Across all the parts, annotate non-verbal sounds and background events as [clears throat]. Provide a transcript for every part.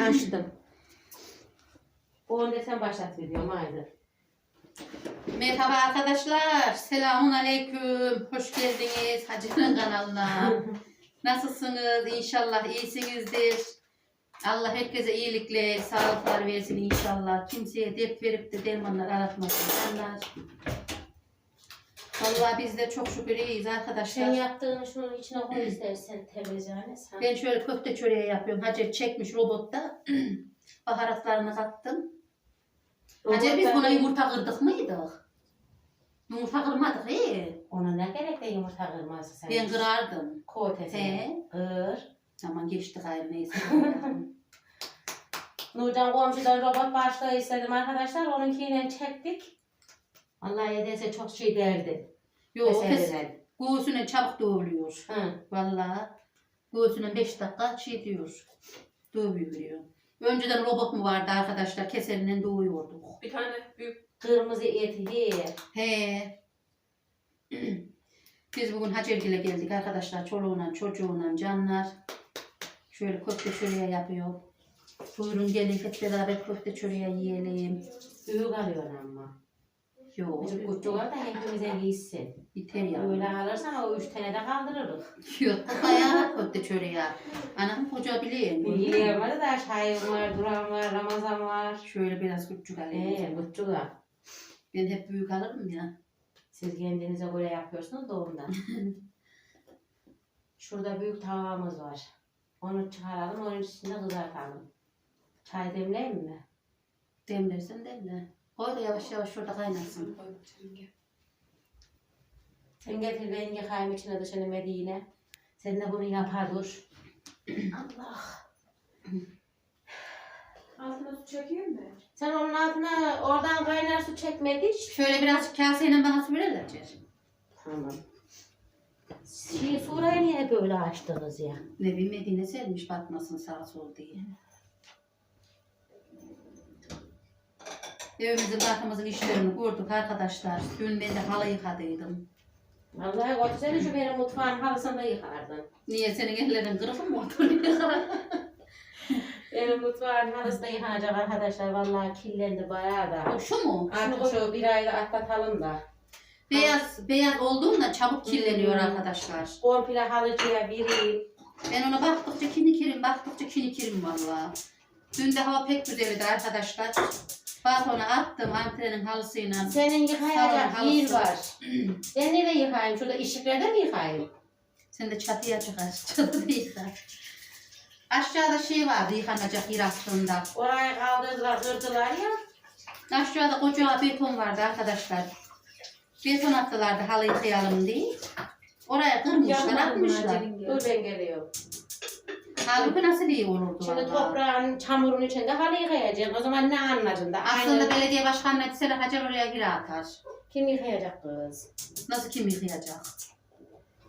Açtım. Onu desen başlat videomu haydi. Merhaba arkadaşlar. Selamun aleyküm. Hoş geldiniz Hacı'nın kanalına. [laughs] Nasılsınız? İnşallah iyisinizdir. Allah herkese iyilikle, sağlıklar versin inşallah. Kimseye dert verip de dermanlar aratmasın. Canlar. Vallahi biz de çok şükür iyiyiz Sen arkadaşlar. yaptığını şunun içine koy istersen temizleyene sen. Ben şöyle köfte çöreği yapıyorum. Hacer çekmiş robotta. [clears throat] Baharatlarını kattım. Hacer biz buna yumurta kırdık mıydık? Yumurta kırmadık iyi. Ona ne gerek de yumurta kırması sen? Ben kırardım. Kotesini. Kır. Aman geçti gayrı neyse. [laughs] Nurcan komşudan robot başlığı istedim arkadaşlar. Onunkiyle çektik. Allah yedese çok şey derdi. Yok kız Meseleden. göğsüne çabuk doğuluyor. Hı. Vallahi göğsüne 5 dakika şey diyor. Dövüyor. Önceden robot mu vardı arkadaşlar? Keserinden doğuyorduk. Bir tane büyük Kırmızı eti yer. He. [clears throat] Biz bugün Hacergil'e geldik arkadaşlar. Çoluğuna, çocuğuna, canlar. Şöyle köfte çöreği yapıyor. Buyurun gelin hep beraber köfte çöreği yiyelim. Büyük alıyor ama. Yok. Bizim kutçular da hepimize giysin. Biter ya. Öyle alırsan o üç tane de kaldırırız. Yok. Bayağı [laughs] köfte çöreği. Anam koca bileyim. Bilgiler var da Şahin var, Duran var, Ramazan var. Şöyle biraz küçük alayım. Ee, kutçular. Ben hep büyük alırım ya. Siz kendinize göre yapıyorsunuz da ondan. [laughs] Şurada büyük tavamız var. Onu çıkaralım, onun içinde kızartalım. Çay demleyeyim mi? Demlersen demle. Koy da yavaş yavaş şurada kaynasın. Sen getir ben yıkayayım içine dışını Medine. Sen de bunu yapar dur. Allah. [clears throat] Altına su çekeyim mi? Sen onun altına oradan kaynar su çekmedi hiç. Şöyle biraz kaseyle bana su verirler. Tamam. Şey, Sura'yı niye böyle açtınız ya? Ne bileyim Medine sermiş batmasın sağa sol diye. Evimizin arkamızın işlerini kurduk arkadaşlar. Dün ben de halı yıkadıydım. Vallahi o seni şu benim mutfağın halısında yıkardın. Niye senin ellerin kırık mı oturuyor? [laughs] Benim mutfağın halısı da yıkanacak arkadaşlar. Vallahi kirlendi bayağı da. Şu mu? Artık şu bir ayda atlatalım da. Beyaz beyaz olduğunda çabuk kirleniyor Hmm. arkadaşlar. Komple halıcıya vereyim. Ben ona baktıkça kinikirim, baktıkça kinikirim valla. Dün de hava pek güzeldi arkadaşlar. Balkona attım antrenin halısıyla. Senin yıkayacak Salon yer halısı. var. ben nerede yıkayayım? Şurada ışıklarda mı yıkayayım? Sen de çatıya çıkar. Çatıda yıkar. Aşağıda şey vardı yıkanacak yer aslında. Orayı kaldırdılar, kırdılar ya. Aşağıda koca beton vardı arkadaşlar. Beton attılardı halı yıkayalım diye. Oraya kırmışlar, atmışlar. Dur ben geliyorum. Halbuki nasıl iyi olurdu Şimdi valla. toprağın, çamurun içinde halı yıkayacağım. O zaman ne anladın da? Aslında Aynı- belediye başkanına etseler Hacer oraya gir atar. Kim yıkayacak kız? Nasıl kim yıkayacak?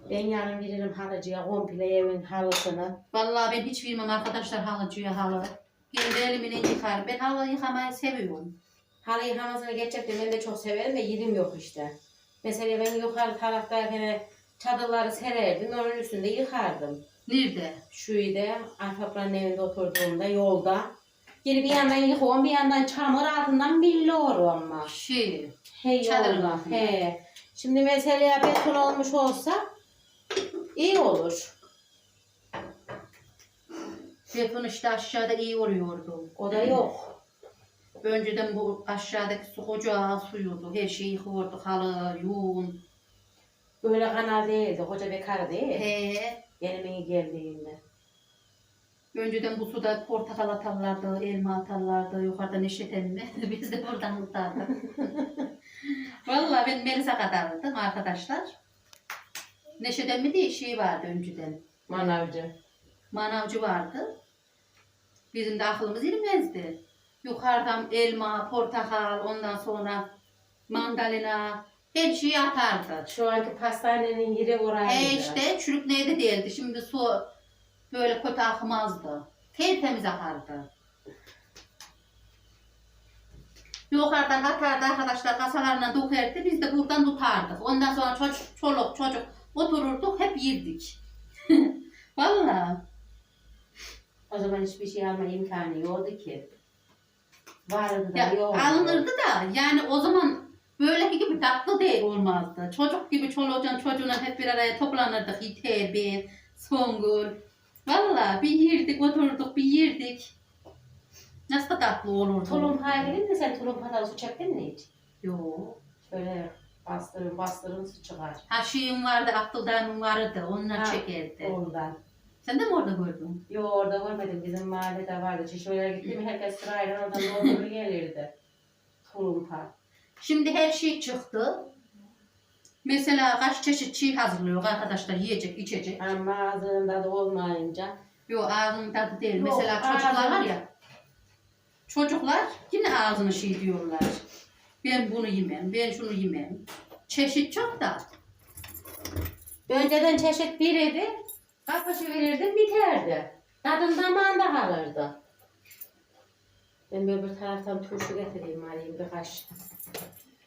Ben yarın giderim halıcıya komple evin halısını. Vallahi ben hiç bilmem arkadaşlar halıcıya halı. Kendi elimle yıkarım. Ben halı yıkamayı seviyorum. Halı yıkamasını gerçekten ben de çok severim ve yerim yok işte. Mesela ben yukarı taraftayken çadırları sererdim, onun üstünde yıkardım. Nerede? Şuydu, Arpapların evinde oturduğumda yolda. Geri bir yandan yıkıyorum, bir yandan çamur altından billiyorum ama. Şey, He Çadırın yolda, altında. he. Şimdi mesela beton olmuş olsa iyi olur. beton işte aşağıda iyi oluyordu. O da yok. Önceden bu aşağıdaki su koca suyuydu. Her şeyi yıkıyorduk. Halı, yun. Böyle kanal değildi, koca bekar değil. He. Gelime geldiğinde. Önceden bu suda portakal atarlardı, elma atarlardı, yukarıda neşet emmi. [laughs] Biz de buradan tutardık. [laughs] Vallahi ben Melis'a kadardım arkadaşlar. Neşet emmi diye şey vardı önceden. Manavcı. manavcı vardı. Bizim de aklımız ermezdi. Yukarıdan elma, portakal, ondan sonra mandalina, her şeyi atardı. Şu anki pastanenin yeri oraydı. E işte çürük neydi değildi. Şimdi su böyle kötü akmazdı. Tertemiz akardı. Yukarıdan atardı arkadaşlar kasalarına dökerdi. Biz de buradan tutardık. Ondan sonra çocuk, çoluk çocuk otururduk hep yerdik. [laughs] Vallahi. O zaman hiçbir şey alma imkanı yoktu ki. Vardı da Ya, yoktu. alınırdı da yani o zaman böyleki gibi tatlı değil olmazdı. Çocuk gibi çoluğun çocuğuna hep bir araya toplanırdık. İter, ben, Songül. Valla bir yerdik otururduk bir yerdik. Nasıl da tatlı olurdu. Tulum haydin mi sen tulum patalı su çektin mi hiç? Yok. Şöyle bastırın bastırın su çıkar. Ha şeyim vardı, Abdüldan'ın vardı. Onlar Ha, çekerdi. Oradan. Sen de mi orada gördün? Yo orada görmedim. Bizim mahallede vardı. Çeşmelere gittim herkes sırayla oradan doldurur gelirdi. [laughs] Tulumpa. Şimdi her şey çıktı. Mesela kaç çeşit çiğ hazırlıyor arkadaşlar yiyecek, içecek. Ama ağzında da olmayınca. Yok ağzının tadı değil. Yok, Mesela çocuklar var ya. Çocuklar yine ağzını şey diyorlar. Ben bunu yemem, ben şunu yemem. Çeşit çok da. Önceden çeşit biriydi. Kapışı verirdim biterdi. Tadın damağında kalırdı. Ben bir taraftan turşu getireyim alayım birkaç.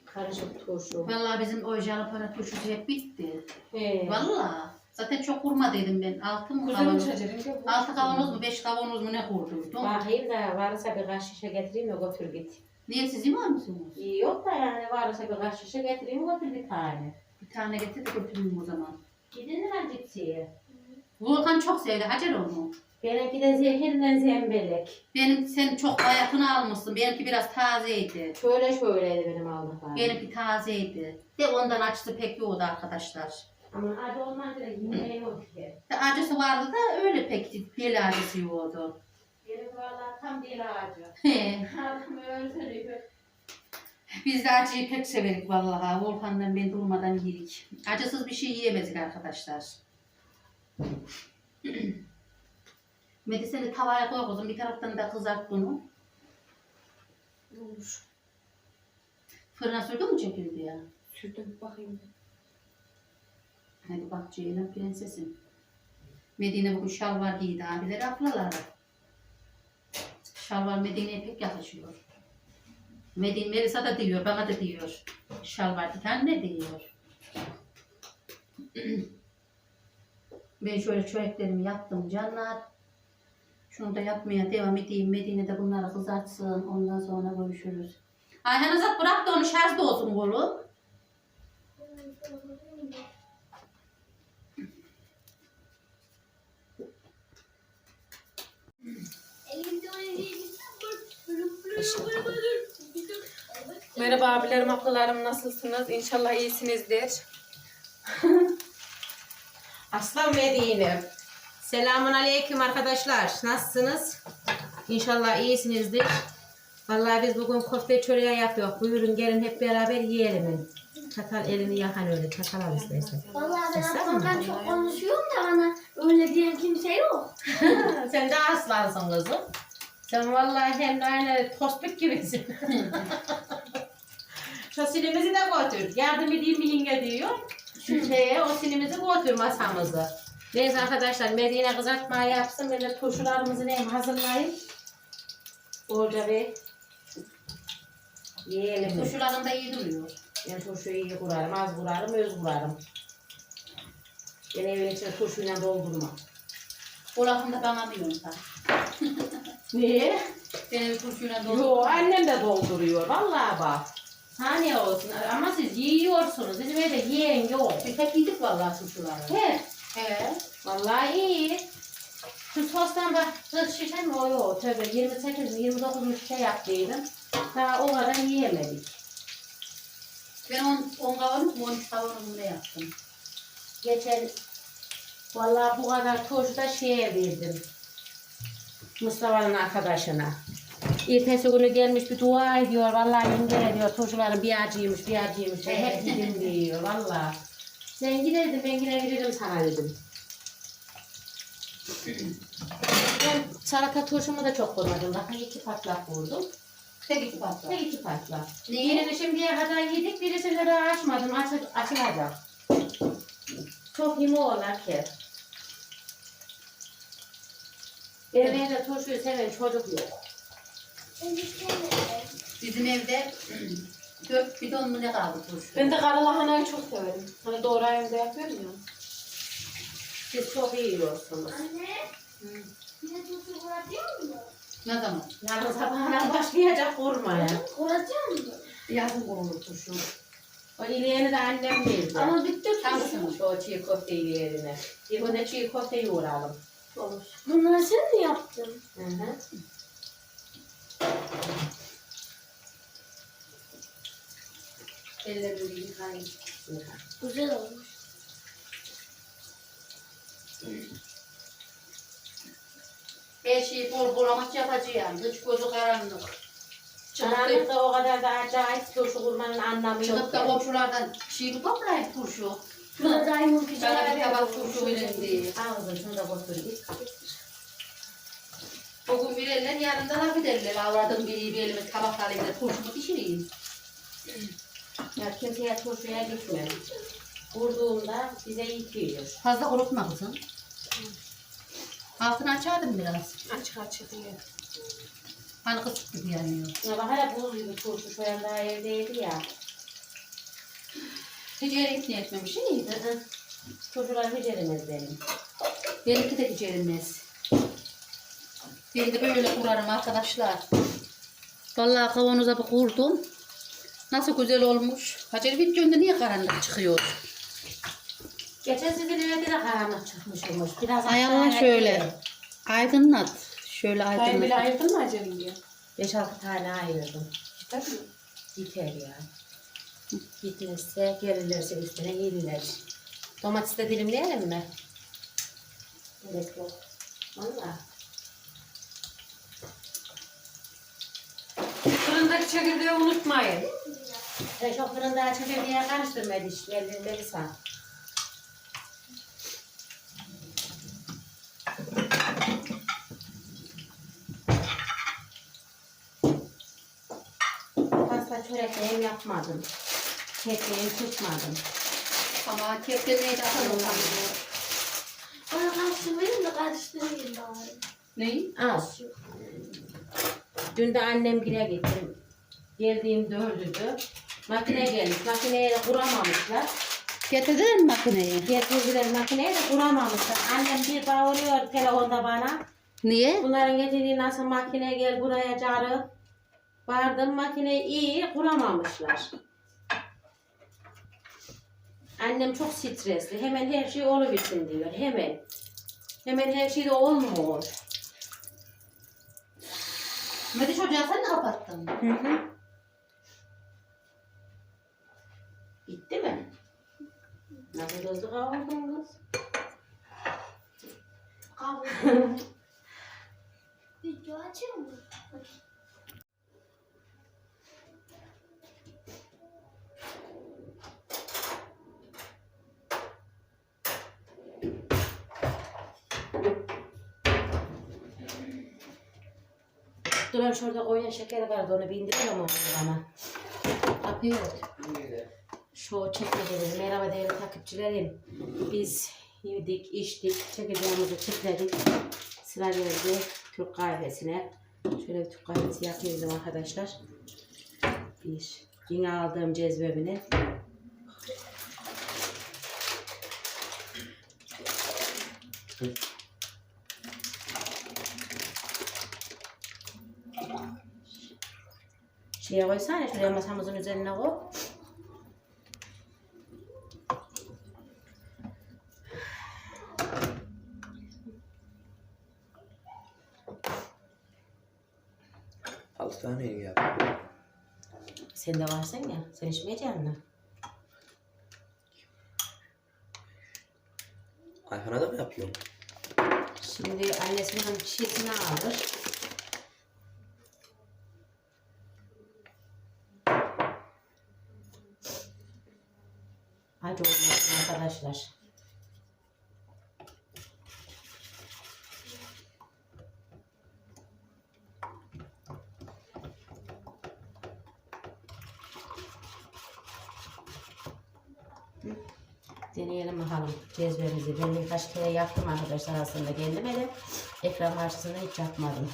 Karışık turşu. Vallahi bizim o jalapeno turşusu hep bitti. He. Vallahi. Zaten çok kurmadıydım ben. Altı mı Güzel kavanoz? uçacak. Altı kavanoz mu, beş kavanoz mu ne kurdurdum? Bakayım da varsa birkaç şişe getireyim de götür git. Niye siz musunuz? İyi yok da yani varsa birkaç şişe getireyim götür bir tane. Bir tane getir de götüreyim o zaman. Gidin mi cipsiye? Volkan çok sevdi. Hacer onu. Benimki de zehirle zembelek. Benim sen çok bayatını almışsın. Benimki biraz tazeydi. Şöyle şöyleydi benim aldıklarım. Benimki tazeydi. De ondan acısı pek yoktu arkadaşlar. Ama acı olmayınca da yemeği yok ki. Acısı vardı da öyle pek deli acısı yoktu. Benim valla tam deli acı. Adam öyle söylüyor. Biz de acıyı pek severik vallahi. Volkan'dan ben durmadan yedik. Acısız bir şey yiyemedik arkadaşlar. [clears throat] Medi sen de tavaya koy kızım. Bir taraftan da kızart bunu. Olur. Fırına sürdün mü çekildi ya? Sürdüm bakayım. Hadi bak Ceylan prensesim. Medine bugün şalvar giydi abileri ablaları. Şalvar Medine'ye pek yakışıyor. Medine Melisa da diyor, bana da diyor. Şalvar diken ne diyor? [clears throat] ben şöyle çöreklerimi yaptım canlar. Şunu da yapmaya devam edeyim. Medine de bunları kızartsın. Ondan sonra görüşürüz. Ayhan Azat bırak da onu şarjda olsun kolu. Merhaba abilerim, ablalarım nasılsınız? İnşallah iyisinizdir. [laughs] Aslan Medine. Selamun aleyküm arkadaşlar. Nasılsınız? İnşallah iyisinizdir. Vallahi biz bugün köfte çöreği yapıyoruz. Buyurun gelin hep beraber yiyelim. Çatal elini yakan öyle. Çatal al istersen. Vallahi ben mi? çok konuşuyorum da bana öyle diyen kimse yok. [laughs] Sen de aslansın kızım. Sen vallahi hem de aynı tospik gibisin. [laughs] Şu silimizi de götür. Yardım edeyim mi yenge diyor. Şu şeye o silimizi götür masamızı. Neyse arkadaşlar Medine kızartma yapsın. Ben de turşularımızı neyim hazırlayayım. Bolca bir yiyelim. Turşularında iyi duruyor. Ben turşuyu iyi kurarım, az kurarım, öz kurarım. Ben evin içine turşuyla doldurmam. O lafını da bana diyorsun sen. [laughs] Niye? Benim turşuyla dolu. Yo annem de dolduruyor vallahi bak. Saniye olsun ama siz yiyorsunuz. Bizim evde yiyen yok. Biz hep yedik vallahi turşuları. He, He. Vallahi iyi. Şu sostan bak 40 şişe mi o yok. Tövbe 28 mi 29 mu şişe yaptıydım. Daha o kadar yiyemedik. Ben 10 on kavanoz mu 13 kavanoz mu ne yaptım? Geçen vallahi bu kadar turşu da şeye verdim. Mustafa'nın arkadaşına. Ertesi günü gelmiş bir dua ediyor. Vallahi yenge diyor turşuların bir acıymış bir acıymış. Ben hep yedim diyor vallahi. Sen giderdin ben yine veririm sana dedim. Ben salata turşumu da çok koymadım. Bakın iki patlak vurdum. Tek iki patla. Tek iki patlak. Niye? Birini şimdiye kadar yedik, birisini daha açmadım. Aç, açılacak. Çok yeme olar ki. Evde turşuyu seven çocuk yok. Bizim evde 4 bidon mu ne kaldı turşu? Ben de karalahanayı çok severim. Hani doğrayımda yapıyorum ya. Siz çok iyi yiyorsunuz. Anne, Hı. Yine turşu kuracıyor mu? Ne zaman? Yarın sabahına başlayacak kurmaya. Kuracıyor mu? Yazın kurulur turşu. O ileğini de annem verdi. Ama bitti turşu. Şu o çiğ köfte ileğini. Bir gün de çiğ köfte yoğuralım. Olur. Bunları sen mi yaptın? Hı hı. Ellerimi yıkayın. Yıka. Güzel olmuş. Her şeyi bol bol amaç yapacağım. Hiç gözü karanlık. Çıkıp da, o kadar da acayip turşu kurmanın anlamı yok. çıkıp da komşulardan şey toplayıp turşu? Şurada pijaları bir tabak turşu. Al kızım şunu da götür. Bugün bir eller yarın da laf ederler. Avradım biri bir elime tabak alayım da turşumu pişireyim. Ya kimseye turşuya gitmem. Vurduğumda bize yıkıyor. Fazla kurutma kızım. Altını açardım biraz. Açık açık diye. Hani kısık gibi yanıyor. Ya bak hala buz gibi turşu şu anda evdeydi ya. Hiç yere ikna etmemiş iyiydi. Hı hı. Turşular beceremez benim. Benimki de hiç erinmez. Ben de böyle kurarım arkadaşlar. Vallahi kavanoza bir kurdum. Nasıl güzel olmuş. Hacer videonda niye karanlık çıkıyor? Geçen evde de karanlık çıkmışmış. Biraz Ayarla aşağıya şöyle. Aydınlat. Şöyle Dayım bile aydınlat. ayırdın mı acaba diye? 5-6 tane ayırdım. Tabii. Yeter ya. Gitmezse gelirlerse üstüne gelirler. Domates de dilimleyelim mi? Gerek yok. Valla. Fırındaki çekirdeği unutmayın. Şu fırında açacak diye karıştırma dişlerini Melisa. Pasta çörek hem yapmadım. Kekliğini tutmadım. Ama keplemeye de atalım. Bana karıştırmayın da karıştırmayın bari. Neyi? Al. Dün de annem gire gittim. Geldiğim dördüydü. Makine gelmiş. Makineye de kuramamışlar. Getirdin mi makineyi? Getirdiler makineye de kuramamışlar. Annem bir bağırıyor telefonda bana. Niye? Bunların getirdiği nasıl makine gel buraya carı. Vardım makine iyi kuramamışlar. Annem çok stresli. Hemen her şey oluversin diyor. Hemen. Hemen her şey de olmuyor. Medi çocuğa sen de kapattın. Hı hı. Bitti mi? Hızlı kavurdun kız? Video açıyor mu? Dur ben şurada koyun şekeri vardı onu bir indirelim onu bana. Kapıyor. Şu çekmeceleri merhaba değerli takipçilerim. Biz yedik, içtik, çekeceğimizi çekledik. Sıra geldi Türk kahvesine. Şöyle bir Türk kahvesi yapıyorum arkadaşlar. Bir yine aldığım cezvemini. Şuraya koysana, şuraya masamızın üzerine koy. Hastaneye gel. Sen de varsın ya, sen içmeyeceksin mi? Ayhan'a da mı yapıyorsun? Şimdi annesinin şişesini alır. Hadi olmasın arkadaşlar. Deneyelim bakalım cezvemizi. Ben birkaç kere yaptım arkadaşlar aslında kendime de. Ekran karşısında hiç yapmadım.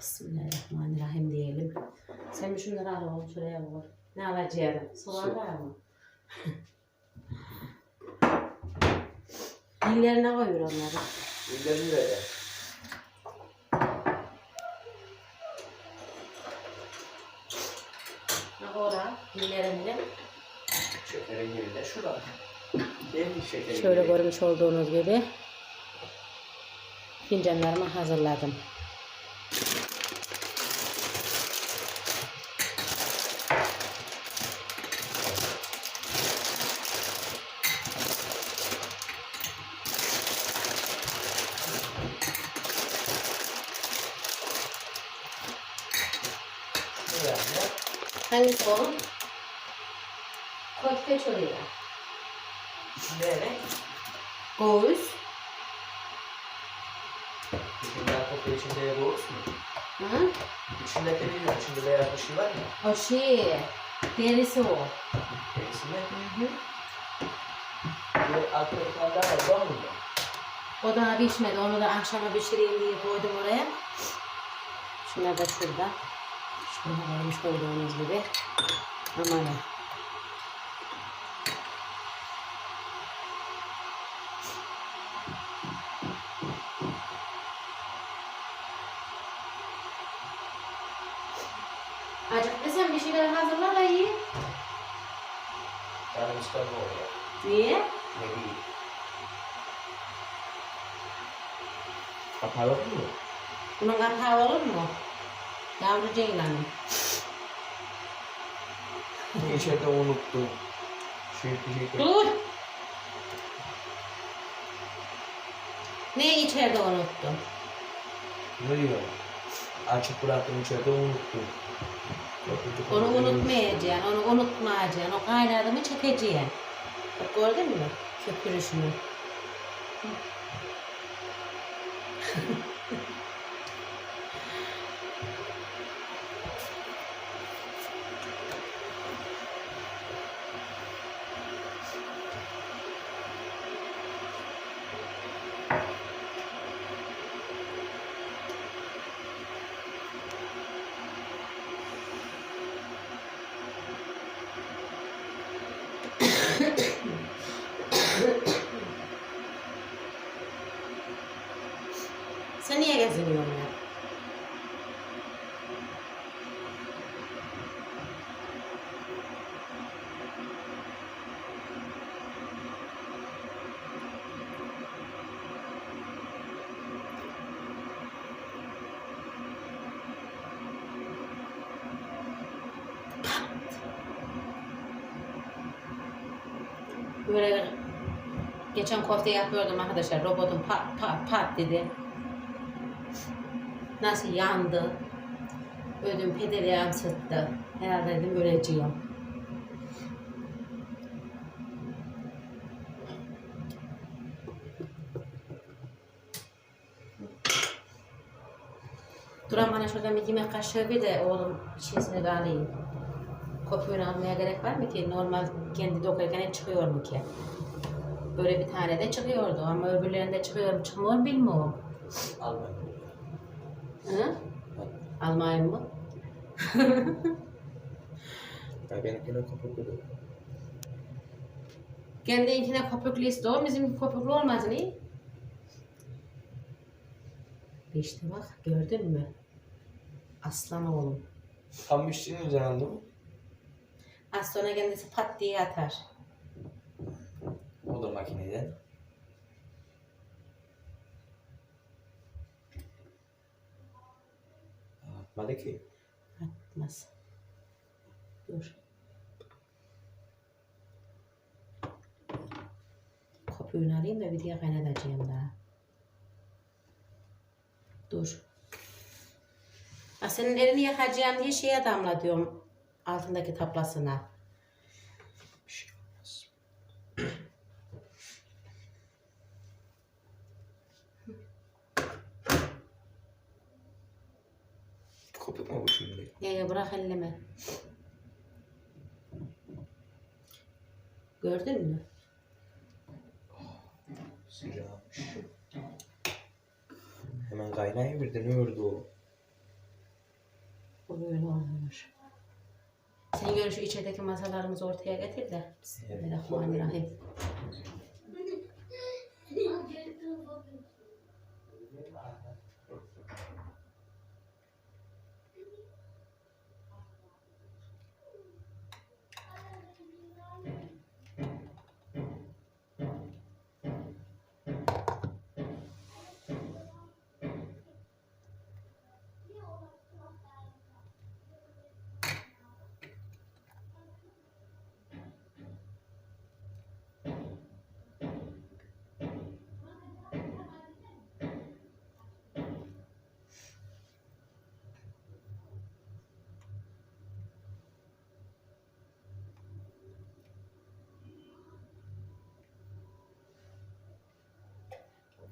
Bismillahirrahmanirrahim diyelim. Sen bir şunları al oğlum şuraya koy. Ne alacağım? Soğan var mı? [laughs] Dillerine koyuyor onları. İllerini de ora dillerinde. Şekerin yerinde şurada. Değil mi şekerin Şöyle yeri? görmüş olduğunuz gibi fincanlarımı hazırladım. Bu yani. O? Köfte çoruyla. Ne? Göğüs. İçinde koku içinde doğrusu mu? Hı? İçinde ne diyor? İçinde beyaz bir şey var mı? O şey. Derisi o. Gerisinde. Hı hı. Bir altta bir tane daha var. Bu mu? O daha pişmedi. Onu da akşama pişireyim diye koydum oraya. Şunlar da şurada. Şöyle koymuş olduğunuz gibi. Aman ha. Acıktıysan bir şeyler hazırla da iyi. Canım istemem oraya. Niye? Ne bileyim. Kapalı mı? Bunun kapağı olur mu? Yavru ceylanım. İçeride unuttum. Şey bir şey Dur. Ne içeride unuttum? Ne diyor? Açık bıraktım içeride unuttum. Onu unutmayacaksın, onu unutmayacaksın. O kaynadı mı çekeceksin. Bak gördün mü? Köpürüşünü. [laughs] Sen niye geziniyorsun ya? Böyle geçen kofte yapıyordum arkadaşlar. Robotum pat pat pat dedi. Nasıl yandı. Ödüm pedeleğim sıktı. Herhalde dedim öleceğim. Duran bana şuradan bir yemek kaşığı bir de oğlum şeysini de alayım. Kopyunu almaya gerek var mı ki? Normal kendi dokurken hep çıkıyor mu ki? Böyle bir tane de çıkıyordu ama öbürlerinde çıkıyor mu çıkmıyor mu bilmiyorum. Alma. Hı? Almayayım mı? Ya benimkine kopuk oluyor. Kendininkine köpüklü istiyor, bizimki köpüklü olmaz ne? İşte bak gördün mü? Aslan oğlum. Tam üstünü uzandı mı? Az sonra kendisi pat diye atar. O da makineden. Atmadı ki. Atmaz. Dur. Köpüğünü alayım da bir diye kaynatacağım daha. Dur. Ha, senin elini yakacağım diye şeye damla diyorum. Altındaki tablasına. Bir şey mu bu şimdi? Ee, bırak elleme. Gördün mü? Sıcakmış. Hemen kaynayı birden ördü o. Bu böyle olmuş. Sen gör şu içerideki masalarımızı ortaya getir de. Bismillahirrahmanirrahim.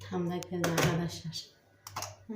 Tam da geldi arkadaşlar. Hı.